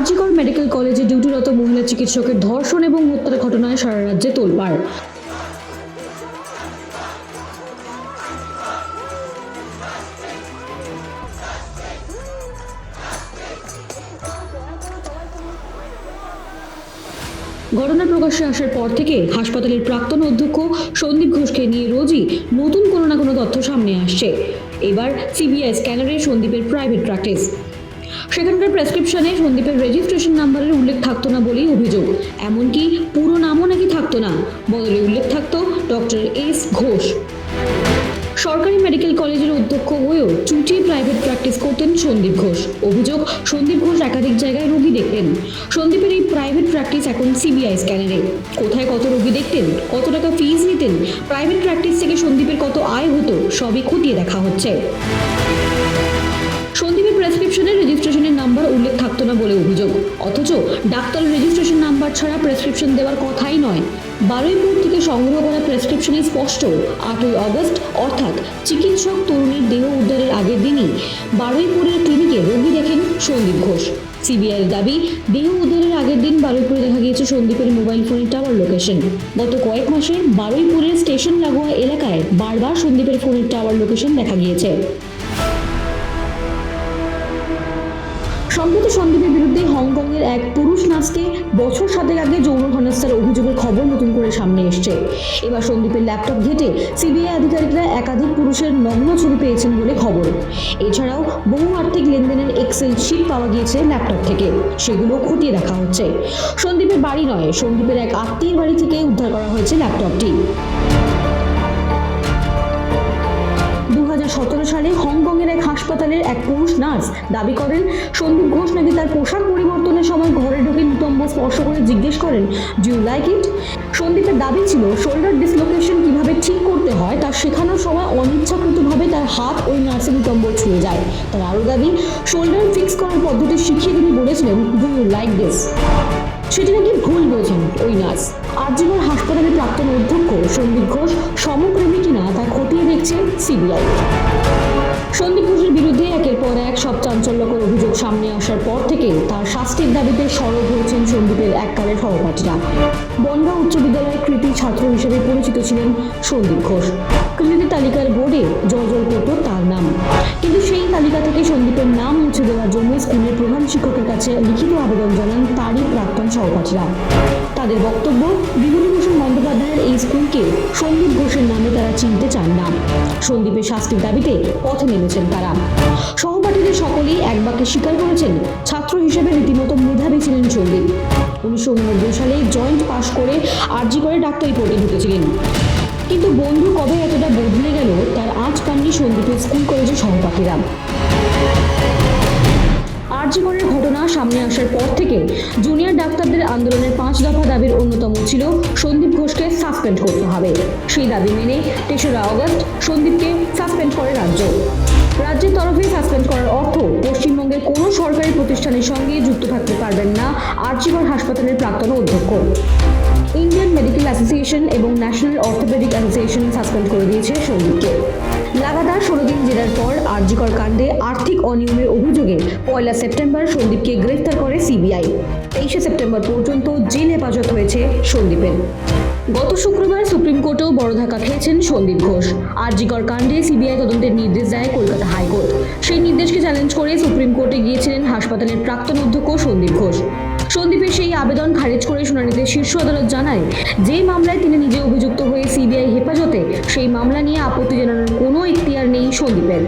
RG Kar medical কলেজে ডিউটিরত মহিলা চিকিৎসকের ধর্ষণ এবং হত্যার ঘটনায় সারা রাজ্যে তোলবার ঘটনা প্রকাশ্যে আসার পর থেকে হাসপাতালের প্রাক্তন অধ্যক্ষ সন্দীপ ঘোষকে নিয়ে রোজই নতুন কোনো না কোনো তথ্য সামনে আসছে। এবার সিবিআই স্ক্যানারে সন্দীপের প্রাইভেট প্র্যাকটিস সেখানকার প্রেসক্রিপশনে সন্দীপের রেজিস্ট্রেশন নাম্বারের উল্লেখ থাকতো না বলেই অভিযোগ। এমনকি পুরো নামও নাকি থাকতো না, বদলে উল্লেখ থাকতো ডক্টর এস ঘোষ। সরকারি মেডিকেল কলেজের অধ্যক্ষ হয়েও চুটিয়ে প্রাইভেট প্র্যাকটিস করতেন সন্দীপ ঘোষ। অভিযোগ, সন্দীপ ঘোষ একাধিক জায়গায় রোগী দেখতেন। সন্দীপের এই প্রাইভেট প্র্যাকটিস এখন সিবিআই স্ক্যানারে কোথায় কত রোগী দেখতেন, কত টাকা ফিজ নিতেন প্রাইভেট প্র্যাকটিস থেকে সন্দীপের কত আয় হতো, সবই খতিয়ে দেখা হচ্ছে। সন্দীপের প্রেসক্রিপশনে রেজিস্ট্রেশনের নাম্বার উল্লেখ থাকতো না বলে অভিযোগ। অথচ ডাক্তার রেজিস্ট্রেশন নাম্বার ছাড়া প্রেসক্রিপশন দেওয়ার কথাই নয়। বারুইপুর থেকে সংগ্রহ করা প্রেসক্রিপশনে স্পষ্ট, আটই আগস্ট, অর্থাৎ চিকিৎসক তরুণীর দেহ উদ্ধারের আগের দিনই বারোই বারুইপুরের ক্লিনিকে রোগী দেখেন সন্দীপ ঘোষ। সিবিআইয়ের দাবি, দেহ উদ্ধারের আগের দিন বারুইপুরে দেখা গিয়েছে সন্দীপের মোবাইল ফোনের টাওয়ার লোকেশন গত কয়েক মাসে বারুইপুরের স্টেশন লাগোয়া এলাকায় বারবার সন্দীপের ফোনের টাওয়ার লোকেশন দেখা গিয়েছে। সম্প্রতি সন্দীপের বিরুদ্ধে হংকংয়ের এক পুরুষ নার্সকে বছর সাতেক আগে যৌন হেনস্থার অভিযোগের খবর নতুন করে সামনে এসছে। এবার সন্দীপের ল্যাপটপ ঘেটে সিবিআই আধিকারিকরা একাধিক পুরুষের নগ্ন ছবি পেয়েছেন বলে খবর। এছাড়াও বহু আর্থিক লেনদেনের এক্সেল শিট পাওয়া গিয়েছে ল্যাপটপ থেকে। সেগুলো খতিয়ে দেখা হচ্ছে। সন্দীপের বাড়ি নয়, সন্দীপের এক আত্মীয়ের বাড়ি থেকে উদ্ধার করা হয়েছে ল্যাপটপটি। দু হাজার সতেরো সালে হাসপাতালের এক পুরুষ নার্স দাবি করেন, সন্দীপ ঘোষ নাকি তার পোশাক পরিবর্তনের সময় ঘরে ঢুকে নিতম্ব স্পর্শ করে জিজ্ঞেস করেন ডু লাইক ইট সন্দীপের দাবি ছিল শোল্ডার ডিসলোকেশন কীভাবে ঠিক করতে হয় তা শেখানোর সময় অনিচ্ছাকৃতভাবে তার হাত ওই নার্সের নিতম্ব ছুঁয়ে যায়। তার আরও দাবি শোল্ডার ফিক্স করার পদ্ধতি শিখিয়ে তিনি বলেছিলেন ডু ইউ লাইক দিস সেটি নাকি ভুল বোঝেন ওই নার্স। আরজিগড় হাসপাতালের প্রাক্তন অধ্যক্ষ সন্দীপ ঘোষ সমপ্রেমী কিনা তা খতিয়ে দেখছে সিবিআই। সন্দীপ ঘোষের বিরুদ্ধে একের পর এক সব চাঞ্চল্যকর অভিযোগ সামনে আসার পর থেকে তার শাস্তির দাবিতে সরব হয়েছেন সন্দীপের এককালের সহপাঠীরা। বনগাঁ উচ্চ বিদ্যালয়ের ছাত্র হিসেবে পরিচিত ছিলেন সন্দীপ ঘোষ। কৃতি তালিকার বোর্ডে জর্জর করত তার নাম। কিন্তু সেই তালিকা থেকে সন্দীপের নাম মুছে দেওয়ার জন্য স্কুলের প্রধান শিক্ষকের কাছে লিখিত আবেদন জানান তারই প্রাক্তন সহপাঠীরা। তাদের বক্তব্য, বিভূতিভূষণ বন্দ্যোপাধ্যায়ের এই স্কুলকে সন্দীপ ঘোষের নামে তারা চিনতে চান না। সন্দীপের শাস্তির দাবিতে পথে নেমেছেন তারা। সহপাঠীদের সকলেই এক বাক্যে স্বীকার করেছেন, ছাত্র হিসেবে রীতিমতো মেধাবী ছিলেন সন্দীপ। উনিশশো উননব্বই সালে জয়েন্ট পাশ করে আরজি করে ডাক্তারি পড়তে ঢুকেছিলেন। কিন্তু বন্ধু কবে এতটা বদলে গেল, তার আজ পাননি সন্দীপের স্কুল কলেজের সহপাঠীরা। আরজিগড়ের ঘটনা সামনে আসার পর থেকে জুনিয়র ডাক্তারদের আন্দোলনের পাঁচ দফা দাবির অন্যতম ছিল সন্দীপ ঘোষকে সাসপেন্ড করতে হবে। সেই দাবি মেনে তেসরা আগস্ট সন্দীপকে সাসপেন্ড করে রাজ্য। রাজ্যের তরফে সাসপেন্ড করার অর্থ পশ্চিমবঙ্গের কোনো সরকারি প্রতিষ্ঠানের সঙ্গে যুক্ত থাকতে পারবেন না আরজিগড় হাসপাতালের প্রাক্তন অধ্যক্ষ। ইন্ডিয়ান মেডিকেল অ্যাসোসিয়েশন এবং ন্যাশনাল অর্থোপেডিক অ্যাসোসিয়েশন সাসপেন্ড করে দিয়েছে সন্দীপকে। লাগাতার ষোলো দিন জেরার পর আরজিকর কাণ্ডে আর্থিক অনিয়মের অভিযোগে পয়লা সেপ্টেম্বর সন্দীপকে গ্রেফতার করে সিবিআই। তেইশে সেপ্টেম্বর পর্যন্ত জেল হেফাজত হয়েছে সন্দীপের। গত শুক্রবার সুপ্রিম কোর্টেও বড় ধাক্কা খেয়েছেন সন্দীপ ঘোষ। আরজিকর কাণ্ডে সিবিআই তদন্তের নির্দেশ দেয় কলকাতা হাইকোর্ট। সেই নির্দেশকে চ্যালেঞ্জ করে সুপ্রিম কোর্টে গিয়েছিলেন হাসপাতালের প্রাক্তন অধ্যক্ষ সন্দীপ ঘোষ। সন্দীপের সেই আবেদন খারিজ করে শুনানিতে শীর্ষ আদালত জানায়, যে মামলায় তিনি নিজে অভিযুক্ত হয়ে সিবিআই হেফাজতে, সেই মামলা নিয়ে আপত্তি জানানোর কোনো ইখতিয়ার নেই সন্দীপের।